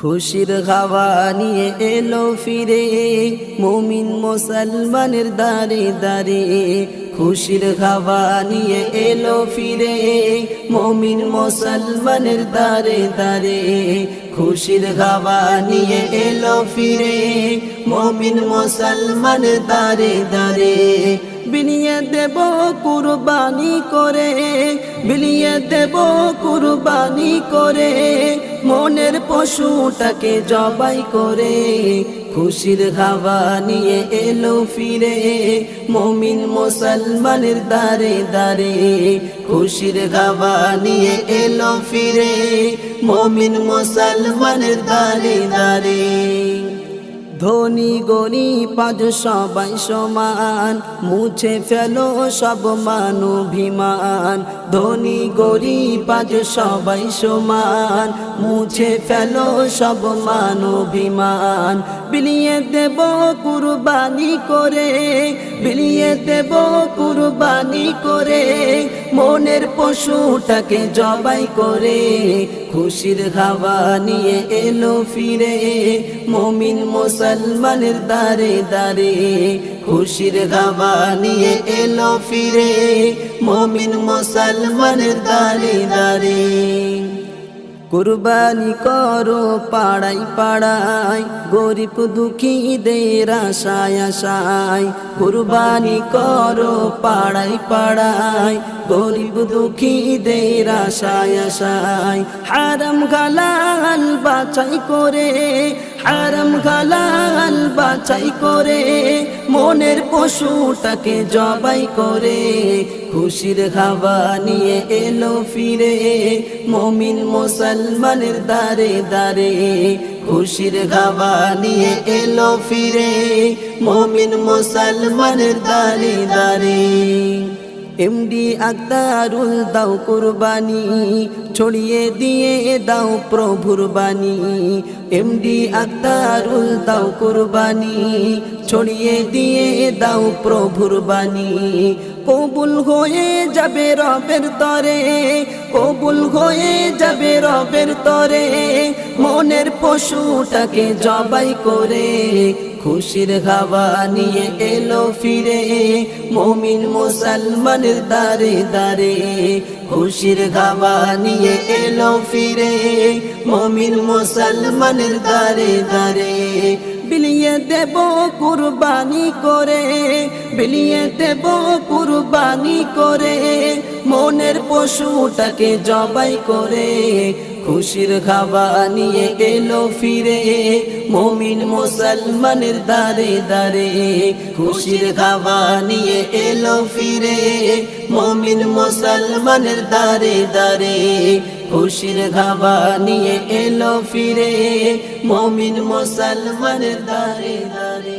খুশির হাওয়া নিয়ে এলো ফিরে, মুমিন মুসলমানের দারে দারে খুশির হাওয়া নিয়ে এলো ফিরে, মুমিন মুসলমানের দারে দারে খুশির হাওয়া নিয়ে এলো ফিরে মুমিন মুসলমানের দারে দারে বিনিয়ে দেব কুরবানি করে, বিলিয়ে দেব কুরবানি করে। মনের পশুটাকে জবাই করে, খুশির হাওয়া নিয়ে এলো ফিরে। মমিন মুসলমানের দারে দারে খুশির হাওয়া নিয়ে এলো ফিরে। মমিন মুসলমানের দারে দারে ধনী গনি পাঁচ সবাই সমান, মুছে ফেলো সব মানভিমান ধনী গরি পাঁচ সবাই সমান, মুছে ফেলো সব মানভিমান বিলিয়ে দেব কুরবানি করে, বিলিয়ে দেব কুরবানি করে মনের পশুটাকে জবাই করে খুশির হাওয়া নিয়ে এলো ফিরে। মমিন মুসলমানের দারে দারে খুশির হাওয়া নিয়ে এলো ফিরে। মমিন মুসলমানের দারে দারে কুরবানি করো পাড়াই পাড়াই গরিব দুঃখীদের আশায় আশায়। কুরবানি করো পাড়াই পাড়াই গরিব দুঃখীদের আশায় আশায়। হারাম গালাল বাছাই করে হারাম গালাল বাছাই করে, মনের পশুটাকে জবাই করে। খুশির হাওয়া নিয়ে এলো ফিরে, মমিন মুসলমানের দারে দারে খুশির হাওয়া নিয়ে এলো ফিরে, মমিন মুসলমানের দারে দারে এমডি আক্তারুল দাও কুরবানি ছড়িয়ে দিয়ে দাও প্রভুর বাণী এমডি আক্তারুল দাও কুরবানি ছড়িয়ে দিয়ে দাও প্রভুর বাণী কবুল হয়ে যাবে রবের তরে কবুল হয়ে যাবে রবের তরে মনের পশুটাকে জবাই করে খুশির হাওয়া নিয়ে এলো ফিরে। মমিন মুসলমানের দারে দারে খুশির হাওয়া নিয়ে এলো ফিরে। মমিন মুসলমানের দারে দারে বিলিয়ে দেব কুরবানি করে। বিলিয়ে দেব কুরবানি করে। মনের পশুটাকে জবাই করে, খুশির খাওয়া নিয়ে এলো ফিরে। মমিন মুসলমানের দারে দারে খুশির খাওয়া নিয়ে এলো ফিরে। মমিন মুসলমানের দারে দারে খুশির খাওয়া নিয়ে এলো ফিরে। মমিন মুসলমানের দারে দারে